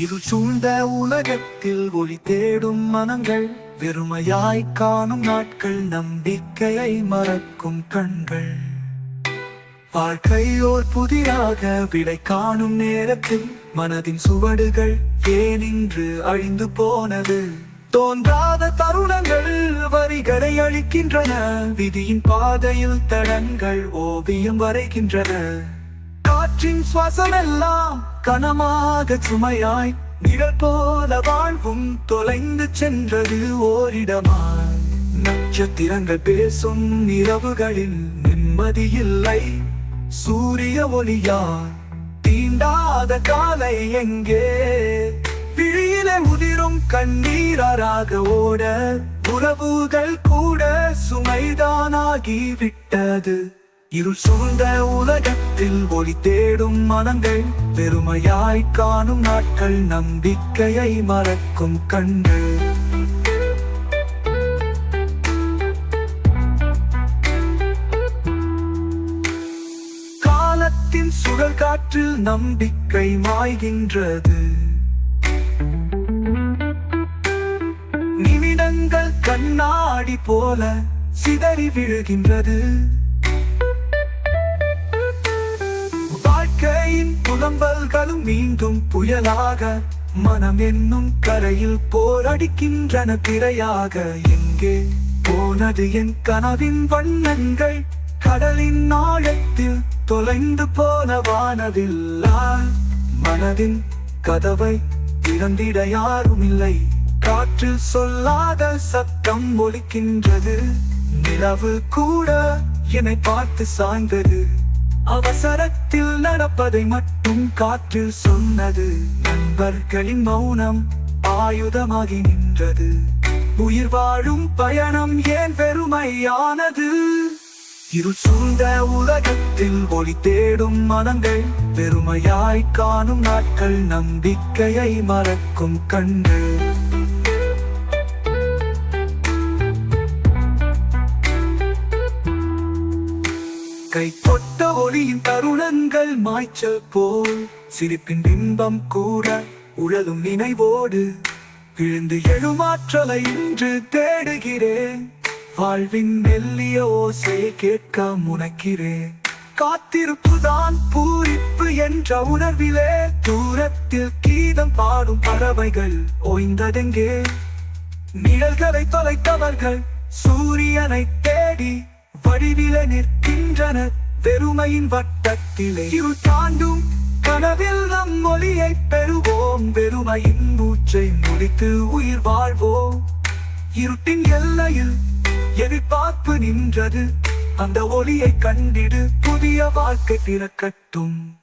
இருள் சூழ்ந்த உலகத்தில் ஒளி தேடும் மனங்கள் வெறுமையாய் காணும் நாட்கள் நம்பிக்கையை மறக்கும் கண்கள். வாழ்க்கை ஓர் புதிராக விடை காணும் நேரத்தில் மனதின் சுவடுகள் ஏனின்று அழிந்து போனது? தோன்றாத தருணங்கள் வரிகளை அளிக்கின்றன விதியின் பாதையில் தடங்கள் ஓவியம் வரைகின்றன. காற்றின் சுவாசமெல்லாம் கனமாக சுமையாய் நிழல் போல வாழ்வும் தொலைந்து சென்றது ஓரிடமாய். நட்சத்திரங்கள் பேசும் இரவுகளில் நிம்மதியில்லை சூரிய ஒளியார் தீண்டாத காலை எங்கே? விழியிலே உதிரும் கண்ணீராக ஓட உறவுகள் கூட சுமைதானாகி விட்டது இருள் சூழ்ந்த உலகத்தில் ஒளி தேடும் மனங்கள் பெருமையாய் காணும் நாட்கள் நம்பிக்கையை மறக்கும் கண்கள். காலத்தின் சுழல் காற்றில் நம்பிக்கை மாய்கின்றது. நிமிடங்கள் கண்ணாடி போல சிதறி விழுகின்றது. மழையின் புலம்பல்களும் மீண்டும் புயலாக மனம் என்னும் கரையில் போரடிக்கின்றன திரையாக. எங்கே போனது என் கனவின் வண்ணங்கள்? கடலின் ஆழத்தில் தொலைந்து போன வானதில்லால் மனதின் கதவை திறந்திட யாரும் இல்லை காற்றில் சொல்லாத சத்தம் ஒலிக்கின்றது. நிலவு கூட என்னை பார்த்து சாய்ந்தது. அவசரத்தில் நடப்பதை மட்டும் காற்றில் சொன்னது. நண்பர்களின் மௌனம் ஆயுதமாகி நின்றது. உயிர் வாழும் பயணம் ஏன் பெருமையானது? இருள் சூழ்ந்த உலகத்தில் ஒளி தேடும் மனங்கள் பெருமையாய் காணும் நாட்கள் நம்பிக்கையை மறக்கும் கண்கள். ஒளியின் தருணங்கள் மாய்ச்சல் போல் சிரிப்பின் பிம்பம் கூட உழலும் நினைவோடு விழுந்து எழுமாற்றலை இன்று தேடுகிறேன். வாழ்வின் மெல்லிய ஓசையை கேட்க முனைக்கிறேன். காத்திருப்புதான் பூரிப்பு என்ற உணர்விலே தூரத்தில் கீதம் பாடும் பறவைகள் ஓய்ந்ததெங்கே? நிழல்களை தொலைத்தவர்கள் சூரியனை தேடி வடிவில நிற்கின்றனர். பெருமையின் வட்டத்திலே இருள் தாண்டும் கனவில் நம் மொழியை பெறுவோம். பெருமையின் மூச்சை முடித்து உயிர் வாழ்வோம். இருட்டின் எல்லையில் எதிர்பார்ப்பு நின்றது. அந்த ஒளியை கண்டிடு புதிய வாழ்க்கை பிறக்கட்டும்